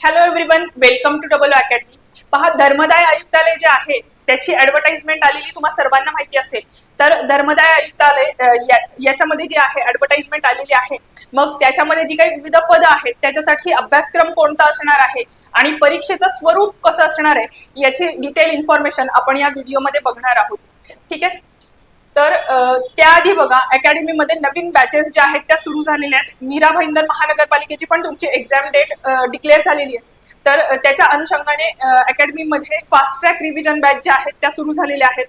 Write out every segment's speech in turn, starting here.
Hello everyone welcome to double academy पहा धर्मदाय आयुक्तालय जे आहे त्याची ऍडव्हर्टाइजमेंट आलेली तुम्हाला सर्वांना माहिती असेल. तर धर्मदाय आयुक्तालय याच्यामध्ये जी आहे ऍडव्हर्टाइजमेंट आलेली आहे. मग त्याच्यामध्ये जी काही विविध पदं आहेत त्याच्यासाठी अभ्यासक्रम कोणता असणार आहे आणि परीक्षेचं स्वरूप कसं असणार आहे याची डिटेल इन्फॉर्मेशन आपण या व्हिडिओमध्ये बघणार आहोत. ठीक आहे? तर त्याआधी बघा अकॅडमीमध्ये नवीन बॅचेस ज्या आहेत त्या सुरू झालेल्या आहेत. मीरा भाईंदर महानगरपालिकेची पण तुमची एक्झाम डेट डिक्लेअर झालेली आहे. तर त्याच्या अनुषंगाने अकॅडमीमध्ये फास्ट ट्रॅक रिव्हिजन बॅच ज्या आहेत त्या सुरू झालेल्या आहेत.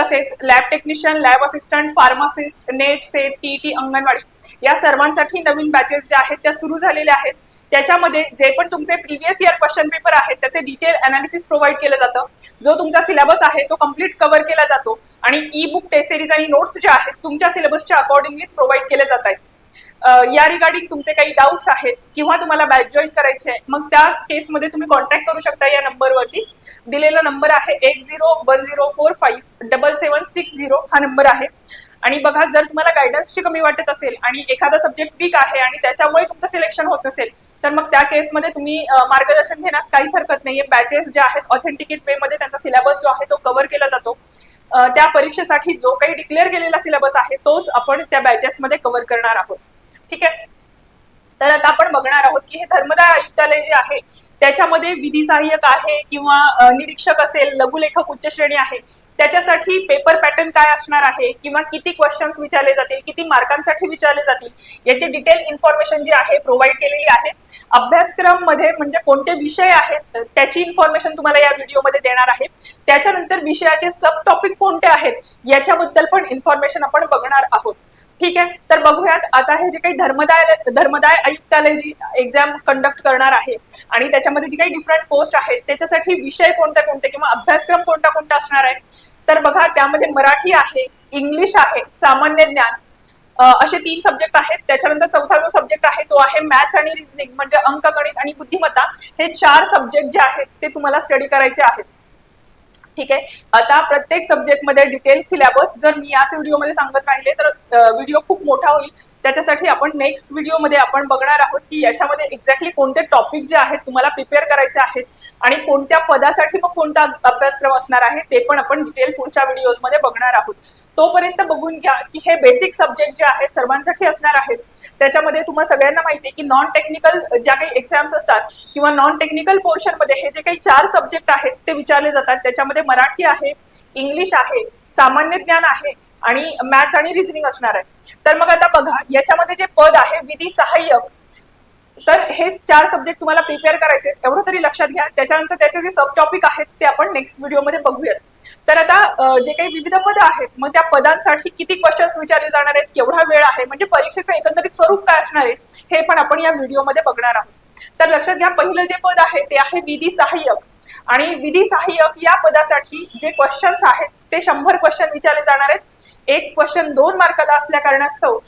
तसेच lab technician lab assistant pharmacist NET SET T anganwadi. या सर्वांसाठी नवीन बॅचेस ज्या आहेत त्या सुरू झालेल्या आहेत. त्याच्यामध्ये जे पण तुमचे प्रिव्हियस इयर क्वेश्चन पेपर आहेत त्याचे डिटेल अनालिसिस प्रोव्हाइड केलं जातं. जो तुमचा सिलेबस आहे तो कंप्लीट कव्हर केला जातो. आणि ई बुक टेस्ट सिरीज आणि नोट्स ज्या आहेत तुमच्या सिलेबसच्या अकॉर्डिंगलीच प्रोव्हाइड केले जात आहेत. या रिगार्डिंग तुमचे काही डाऊट्स आहेत किंवा तुम्हाला बॅच जॉईन करायचे आहे मग त्या केसमध्ये तुम्ही कॉन्टॅक्ट करू शकता या नंबरवरती दिलेला नंबर आहे eight zero one zero four five double seven six zero हा नंबर आहे. आणि बघा जर तुम्हाला गायडन्सची कमी वाटत असेल आणि एखादा सब्जेक्ट वीक आहे आणि त्याच्यामुळे तुमचं सिलेक्शन होत नसेल तर मग त्या केसमध्ये तुम्ही मार्गदर्शन घेण्यास काहीच हरकत नाहीये. बॅचेस जे आहेत ऑथेंटिकेट वे मध्ये त्यांचा सिलेबस जो आहे तो कव्हर केला जातो. त्या परीक्षेसाठी जो काही डिक्लेअर केलेला सिलेबस आहे तोच आपण त्या बॅचेसमध्ये कव्हर करणार आहोत. ठीक आहे? तर आता आपण बघणार आहोत की हे धर्मदाय आयुक्तालय जे आहे त्याच्यामध्ये विधी सहाय्यक आहे किंवा निरीक्षक असेल लघुलेखक उच्च श्रेणी आहे त्याच्यासाठी पेपर पॅटर्न काय असणार आहे किंवा किती क्वेश्चन्स विचारले जातील किती मार्कांसाठी विचारले जातील याची डिटेल इन्फॉर्मेशन जी आहे प्रोव्हाइड केलेली आहे. अभ्यासक्रममध्ये म्हणजे कोणते विषय आहेत त्याची इन्फॉर्मेशन तुम्हाला या व्हिडिओमध्ये देणार आहे. त्याच्यानंतर विषयाचे सब टॉपिक कोणते आहेत याच्याबद्दल पण इन्फॉर्मेशन आपण बघणार आहोत. ठीक आहे? तर बघूयात. आता हे जे काही धर्मदाय धर्मदाय आयुक्तालय जी एक्झाम कंडक्ट करणार आहे आणि त्याच्यामध्ये जी काही डिफरंट पोस्ट आहेत त्याच्यासाठी विषय कोणते कोणते किंवा अभ्यासक्रम कोणता कोणता असणार आहे? तर बघा त्यामध्ये मराठी आहे इंग्लिश आहे सामान्य ज्ञान असे तीन सब्जेक्ट आहेत. त्याच्यानंतर चौथा जो सब्जेक्ट आहे तो आहे मॅथ्स आणि रिझनिंग म्हणजे अंक गणित आणि बुद्धिमत्ता. हे चार सब्जेक्ट जे आहेत ते तुम्हाला स्टडी करायचे आहेत. ठीक आहे. आता प्रत्येक सब्जेक्टमध्ये डिटेल सिलेबस जर मी याच व्हिडिओमध्ये सांगत राहिले तर व्हिडिओ खूप मोठा होईल. त्याच्यासाठी आपण नेक्स्ट व्हिडिओमध्ये आपण बघणार आहोत की याच्यामध्ये एक्झॅक्टली कोणते टॉपिक जे आहेत तुम्हाला प्रिपेअर करायचे आहेत आणि कोणत्या पदासाठी मग कोणता अभ्यासक्रम असणार आहे ते पण आपण डिटेल पुढच्या व्हिडिओजमध्ये बघणार आहोत. तोपर्यंत बघून घ्या की हे बेसिक सब्जेक्ट जे आहेत सर्वांसाठी असणार आहेत? त्याच्यामध्ये तुम्हाला सगळ्यांना माहिती आहे की नॉन टेक्निकल ज्या काही एक्झाम्स असतात किंवा नॉन टेक्निकल पोर्शनमध्ये हे जे काही चार सब्जेक्ट आहेत ते विचारले जातात. त्याच्यामध्ये मराठी आहे इंग्लिश आहे सामान्य ज्ञान आहे आणि मॅथ्स आणि रिझनिंग असणार आहे. तर मग आता बघा याच्यामध्ये जे पद आहे विधी सहाय्यक तर हे चार सब्जेक्ट तुम्हाला प्रिपेअर करायचे एवढं तरी लक्षात घ्या. त्याच्यानंतर त्याचे जे सब टॉपिक आहेत ते आपण नेक्स्ट व्हिडिओमध्ये बघूयात. तर आता जे काही विविध पद आहेत मग त्या पदांसाठी किती क्वेश्चन्स विचारले जाणार आहेत केवढा वेळ आहे म्हणजे परीक्षेचं एकंदरीत स्वरूप काय असणार आहे हे पण आपण या व्हिडिओमध्ये बघणार आहोत. तर लक्षात घ्या पहिलं जे पद आहे ते आहे विधी सहाय्यक. आणि विधी सहाय्यक या पदासाठी जे क्वेश्चन्स आहेत ते शंभर क्वेश्चन विचारले जाणार आहेत. एक क्वेश्चन दोन मार्काला असल्या कारणास्तव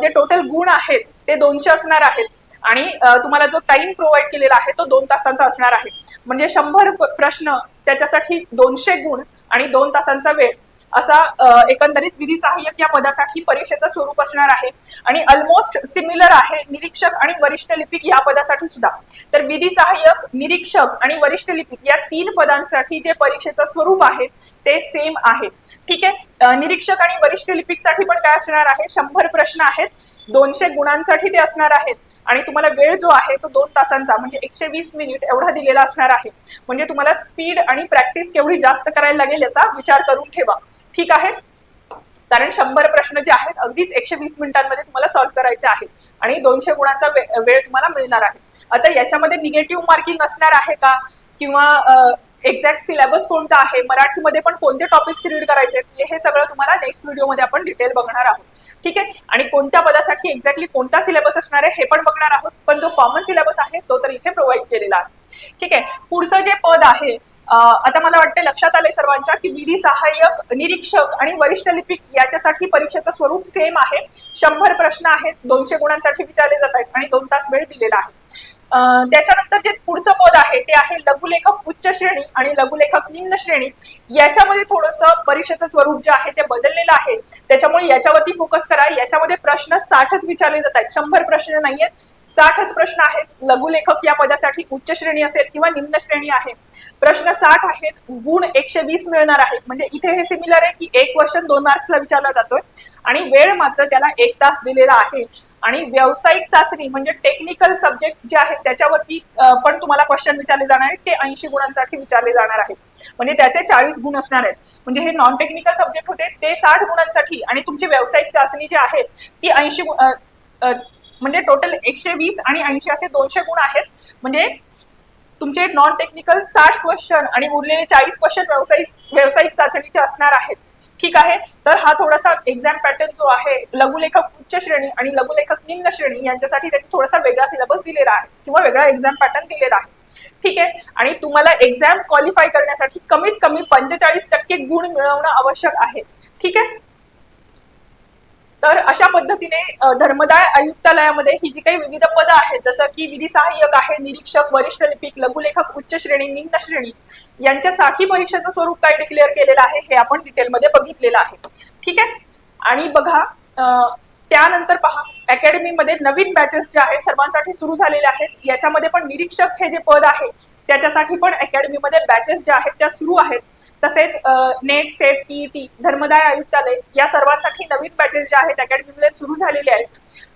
जे टोटल गुण आहेत ते दोनशे असणार आहेत. आणि तुम्हाला जो टाइम प्रोव्हाइड केलेला आहे तो दोन तासांचा असणार आहे. म्हणजे शंभर प्रश्न त्याच्यासाठी दोनशे गुण आणि दोन तासांचा वेळ असा एकंदरीत विधी सहाय्यक या पदासाठी परीक्षेचं स्वरूप असणार आहे. आणि ऑलमोस्ट सिमिलर आहे निरीक्षक आणि वरिष्ठ लिपिक या पदासाठी सुद्धा. तर विधी सहाय्यक निरीक्षक आणि वरिष्ठ लिपिक या तीन पदांसाठी जे परीक्षेचं स्वरूप आहे ते सेम आहे. ठीक आहे? निरीक्षक आणि वरिष्ठ लिपिकसाठी पण काय असणार आहे? शंभर प्रश्न आहेत. दोनशे गुणांसाठी ते असणार आहेत. आणि तुम्हाला वेळ जो आहे तो दोन तासांचा म्हणजे एकशे वीस मिनिट एवढा दिलेला असणार आहे. म्हणजे तुम्हाला स्पीड आणि प्रॅक्टिस केवढी जास्त करायला लागेल याचा विचार करून ठेवा. ठीक आहे? कारण शंभर प्रश्न जे आहेत अगदीच एकशे वीस मिनिटांमध्ये तुम्हाला सॉल्व्ह करायचे आहेत. आणि दोनशे गुणांचा वेळ तुम्हाला मिळणार आहे. आता याच्यामध्ये निगेटिव्ह मार्किंग असणार आहे का? किंवा एक्झॅक्ट सिलेबस कोणता आहे मराठीमध्ये पण कोणते टॉपिक्स रीड करायचे हे सगळं तुम्हाला नेक्स्ट व्हिडिओमध्ये आपण डिटेल बघणार आहोत. ठीक आहे? आणि कोणत्या पदासाठी एक्झॅक्टली कोणता सिलेबस असणार आहे हे पण बघणार आहोत. पण जो कॉमन सिलेबस आहे तो तर इथे प्रोव्हाइड केलेला आहे. ठीक आहे? पुढचं जे पद आहे आता मला वाटतं लक्षात आलंय सर्वांच्या की विधी सहाय्यक निरीक्षक आणि वरिष्ठ लिपिक याच्यासाठी परीक्षेचं स्वरूप सेम आहे. शंभर प्रश्न आहेत दोनशे गुणांसाठी विचारले जात आहेत आणि दोन तास वेळ दिलेला आहे. त्याच्यानंतर जे पुढचं पद आहे ते आहे लघुलेखक उच्च श्रेणी आणि लघुलेखक निम्न श्रेणी. याच्यामध्ये थोडस परीक्षेचं स्वरूप जे आहे ते बदललेलं आहे. त्याच्यामुळे याच्यावरती फोकस करा. याच्यामध्ये प्रश्न साठच विचारले जात आहेत. शंभर प्रश्न नाहीयेत. साठच प्रश्न आहेत. लघुलेखक या पदासाठी उच्च श्रेणी असेल किंवा निम्न श्रेणी आहे. प्रश्न साठ आहेत गुण एकशे वीस मिळणार आहेत. म्हणजे इथे हे सिमिलर आहे की एक क्वेश्चन दोन मार्क्सला विचारला जातोय. आणि वेळ मात्र त्याला एक तास दिलेला आहे. आणि व्यावसायिक चाचणी म्हणजे टेक्निकल सब्जेक्ट जे आहेत त्याच्यावरती पण तुम्हाला क्वेश्चन विचारले जाणार आहेत. ते ऐंशी गुणांसाठी विचारले जाणार आहेत. म्हणजे त्याचे चाळीस गुण असणार आहेत. म्हणजे हे नॉन टेक्निकल सब्जेक्ट होते ते साठ गुणांसाठी आणि तुमची व्यावसायिक चाचणी जी आहे ती ऐंशी म्हणजे टोटल एकशे वीस आणि ऐंशी असे दोनशे गुण आहेत. म्हणजे तुमचे नॉन टेक्निकल साठ क्वेश्चन आणि उरलेले चाळीस क्वेश्चन व्यावसायिक व्यावसायिक चाचणीचे असणार आहेत. ठीक आहे? तर हा थोडासा एक्झाम पॅटर्न जो आहे लघुलेखक उच्च श्रेणी आणि लघुलेखक निम्न श्रेणी यांच्यासाठी त्यांनी थोडासा वेगळा सिलेबस दिलेला आहे किंवा वेगळा एक्झाम पॅटर्न दिलेला आहे. ठीक आहे? आणि तुम्हाला एक्झाम क्वालिफाय करण्यासाठी कमीत कमी पंचेचाळीस टक्के गुण मिळवणं आवश्यक आहे. ठीक आहे? तर अशा पद्धतीने धर्मदाय आयुक्तालयामध्ये ही जी काही विविध पदं आहेत जसं की विधी सहाय्यक आहे निरीक्षक वरिष्ठ लिपिक लघुलेखक उच्च श्रेणी निम्न श्रेणी यांच्यासाठी परीक्षेचं स्वरूप काय डिक्लेअर केलेलं आहे हे आपण डिटेलमध्ये बघितलेलं आहे. ठीक आहे? आणि बघा त्यानंतर पहा अकॅडमीमध्ये नवीन बॅचेस जे आहेत सर्वांसाठी सुरू झालेले आहेत. याच्यामध्ये पण निरीक्षक हे जे पद आहे त्याच्यासाठी पण अकॅडमीमध्ये बॅचेस ज्या आहेत त्या सुरू आहेत. तसेच नेट सेट टीईटी धर्मदाय आयुक्तालय या सर्वांसाठी नवीन बॅचेस ज्या आहेत अकॅडमीमध्ये सुरू झालेले आहेत.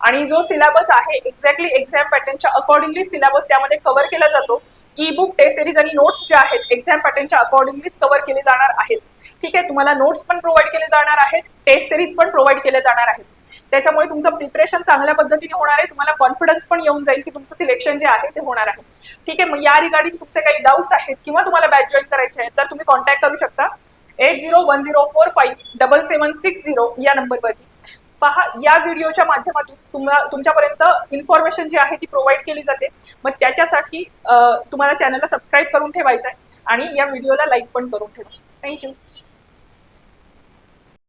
आणि जो सिलेबस आहे एक्झॅक्टली एक्झाम पॅटर्नच्या अकॉर्डिंगली सिलेबस त्यामध्ये कव्हर केला जातो. ई बुक टेस्ट सिरीज आणि नोट्स ज्या आहेत एक्झाम पॅटर्नच्या अकॉर्डिंगलीच कव्हर केले जाणार आहेत. ठीक आहे तुम्हाला नोट्स पण प्रोव्हाइड केले जाणार आहेत टेस्ट सिरीज पण प्रोव्हाइड केले जाणार आहेत. त्याच्यामुळे तुमचं प्रिपरेशन चांगल्या पद्धतीने होणार आहे तुम्हाला कॉन्फिडन्स पण येऊन जाईल की तुमचं सिलेक्शन जे आहे ते होणार आहे. ठीक आहे मग या रिगार्डिंग तुमचे काही डाऊट्स आहेत किंवा तुम्हाला बॅच जॉईन करायचे आहेत तर तुम्ही कॉन्टॅक्ट करू शकता. Eight zero one zero four five double seven six zero या नंबरवरती पहा या व्हिडिओच्या माध्यमातून तुम्हाला तुमच्यापर्यंत इन्फॉर्मेशन जी आहे ती प्रोव्हाइड केली जाते. मग त्याच्यासाठी तुम्हाला चॅनलला सबस्क्राईब करून ठेवायचं आहे आणि या व्हिडिओला लाईक पण करून ठेवा. थँक्यू